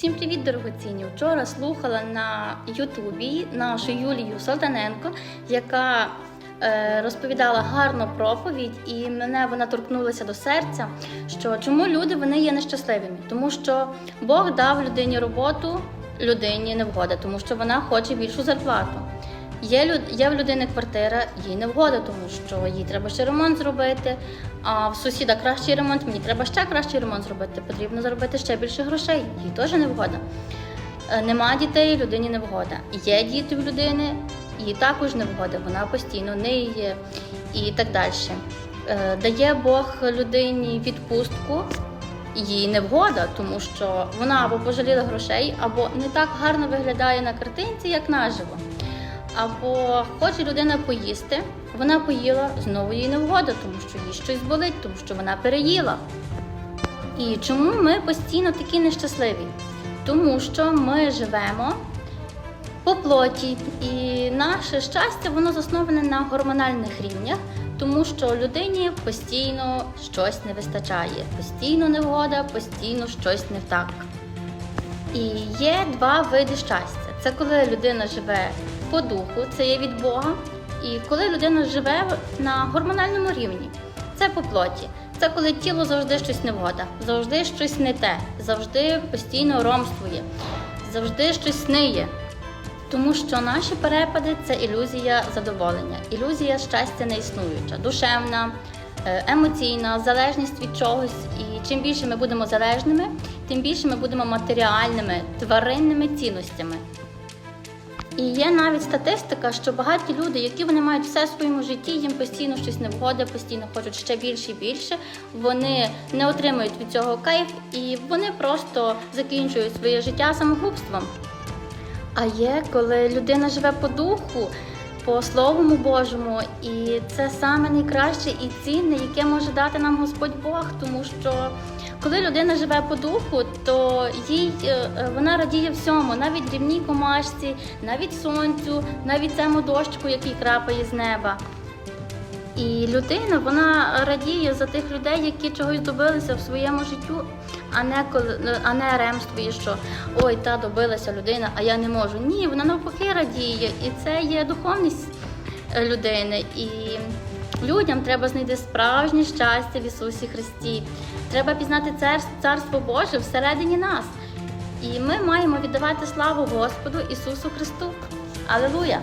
Всім привіт, дорогоцінні! Вчора слухала на Ютубі нашу Юлію Солтаненко, яка е, розповідала гарну проповідь, і мене вона торкнулася до серця. Що чому люди вони є нещасливими? Тому що Бог дав людині роботу, людині не вгода, тому що вона хоче більшу зарплату. Є, люд... є в людини квартира, їй не вгода, тому що їй треба ще ремонт зробити. А в сусіда кращий ремонт, мені треба ще кращий ремонт зробити. Потрібно заробити ще більше грошей. Їй теж не вгода. Е, Нема дітей, людині не вгода. Є діти в людини, їй також не вгода. Вона постійно ниє і так далі. Е, Дає Бог людині відпустку. Їй не вгода, тому що вона або пожаліла грошей, або не так гарно виглядає на картинці, як наживо. Або хоче людина поїсти, вона поїла, знову їй не вгода, тому що їй щось болить, тому що вона переїла. І чому ми постійно такі нещасливі? Тому що ми живемо по плоті, і наше щастя воно засноване на гормональних рівнях, тому що людині постійно щось не вистачає, постійно невгода, постійно щось не так. І є два види щастя: це коли людина живе по духу, це є від Бога, і коли людина живе на гормональному рівні, це по плоті. Це коли тіло завжди щось невгода, завжди щось не те, завжди постійно ромствує, завжди щось ниє. Тому що наші перепади це ілюзія задоволення, ілюзія щастя не існуюча, душевна, е, емоційна, залежність від чогось. І чим більше ми будемо залежними, тим більше ми будемо матеріальними, тваринними цінностями. І є навіть статистика, що багаті люди, які вони мають все в своєму житті, їм постійно щось не вгодить, постійно хочуть ще більше і більше. Вони не отримують від цього кайф, і вони просто закінчують своє життя самогубством. А є, коли людина живе по духу, по Словому Божому, і це саме найкраще і цінне, яке може дати нам Господь Бог, тому що коли людина живе по духу, то їй е, е, вона радіє всьому, навіть дрібній комашці, навіть сонцю, навіть цьому дощку, який крапає з неба. І людина вона радіє за тих людей, які чогось добилися в своєму життю, а не а не ремствує, що ой, та добилася людина, а я не можу. Ні, вона навпаки радіє, і це є духовність е, людини. І людям треба знайти справжнє щастя в Ісусі Христі. Треба пізнати Царство Боже всередині нас. І ми маємо віддавати славу Господу Ісусу Христу. Алілуя!